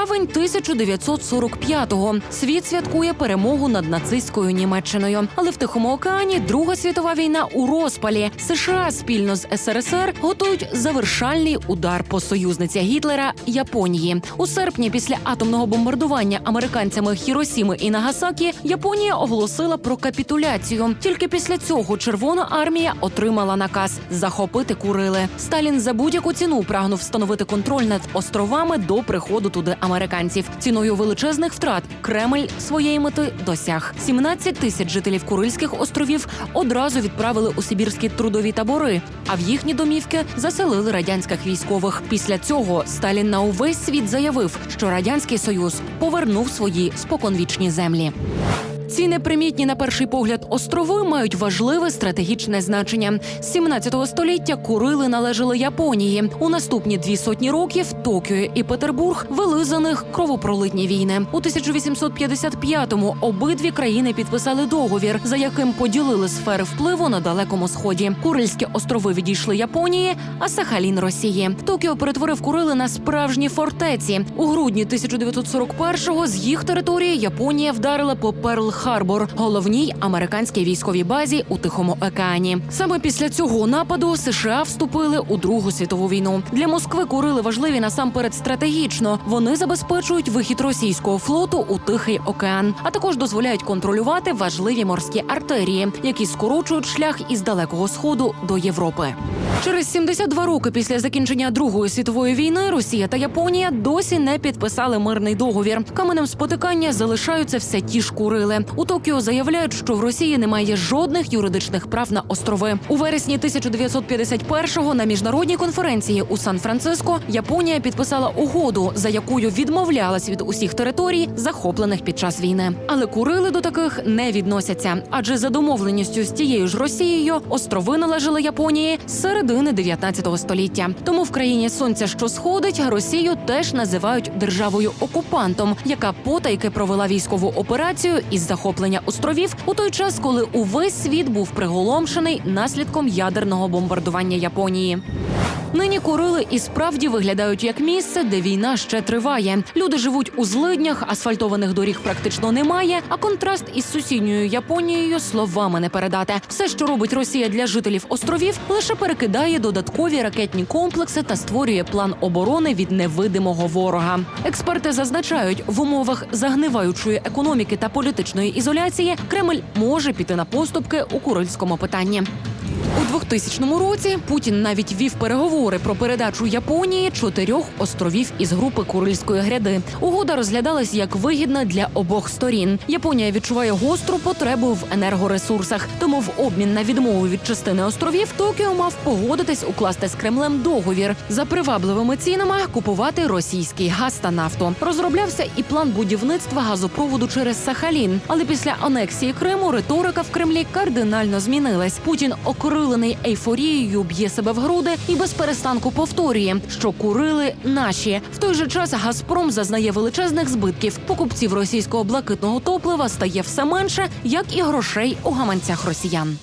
Травень 1945-го. Світ святкує перемогу над нацистською Німеччиною. Але в Тихому океані Друга світова війна у розпалі. США спільно з СРСР готують завершальний удар по союзниці Гітлера Японії. У серпні, після атомного бомбардування американцями Хіросіми і Нагасакі, Японія оголосила про капітуляцію. Тільки після цього Червона армія отримала наказ захопити Курили. Сталін за будь-яку ціну прагнув встановити контроль над островами до приходу туди американців. Ціною величезних втрат Кремль своєї мети досяг. 17 тисяч жителів Курильських островів одразу відправили у сибірські трудові табори, а в їхні домівки заселили радянських військових. Після цього Сталін на увесь світ заявив, що радянський союз повернув свої споконвічні землі. Ці непримітні на перший погляд острови мають важливе стратегічне значення. З 17 століття Курили належали Японії. У наступні дві сотні років Токіо і Петербург вели за них кровопролитні війни. У 1855-му обидві країни підписали договір, за яким поділили сфери впливу на далекому сході. Курильські острови відійшли Японії, а Сахалін Росії. Токіо перетворив Курили на справжні фортеці. У грудні 1941-го з їх території Японія вдарила по Перл-Харбор, головній американській військовій базі у Тихому океані. Саме після цього нападу США вступили у Другу світову війну. Для Москви Курили важливі насамперед стратегічно. Вони забезпечують вихід російського флоту у Тихий океан, а також дозволяють контролювати важливі морські артерії, які скорочують шлях із далекого сходу до Європи. Через 72 роки після закінчення Другої світової війни Росія та Японія досі не підписали мирний договір. Каменем спотикання залишаються все ті ж Курили. У Токіо заявляють, що в Росії немає жодних юридичних прав на острови. У вересні 1951-го на міжнародній конференції у Сан-Франциско Японія підписала угоду, за якою відмовлялась від усіх територій, захоплених під час війни. Але Курили до таких не відносяться, адже за домовленістю з тією ж Росією острови належали Японії з середини 19 століття. Тому в країні сонця, що сходить, Росію теж називають державою окупантом, яка потайки провела військову операцію із захоплення островів у той час, коли увесь світ був приголомшений наслідком ядерного бомбардування Японії. Нині Курили і справді виглядають як місце, де війна ще триває. Люди живуть у злиднях, асфальтованих доріг практично немає. А контраст із сусідньою Японією словами не передати. Все, що робить Росія для жителів островів, лише перекидає додаткові ракетні комплекси та створює план оборони від невидимого ворога. Експерти зазначають, в умовах загниваючої економіки та політичної ізоляції Кремль може піти на поступки у курильському питанні. У 2000 році Путін навіть вів переговори про передачу Японії чотирьох островів із групи Курильської гряди. Угода розглядалась як вигідна для обох сторін. Японія відчуває гостру потребу в енергоресурсах, тому в обмін на відмову від частини островів Токіо мав погодитись укласти з Кремлем договір за привабливими цінами купувати російський газ та нафту. Розроблявся і план будівництва газопроводу через Сахалін. Але після анексії Криму риторика в Кремлі кардинально змінилась. Путін окрилений ейфорією б'є себе в груди і без перестанку повторює, що курили наші. В той же час Газпром зазнає величезних збитків. Покупців російського блакитного топлива стає все менше, як і грошей у гаманцях росіян.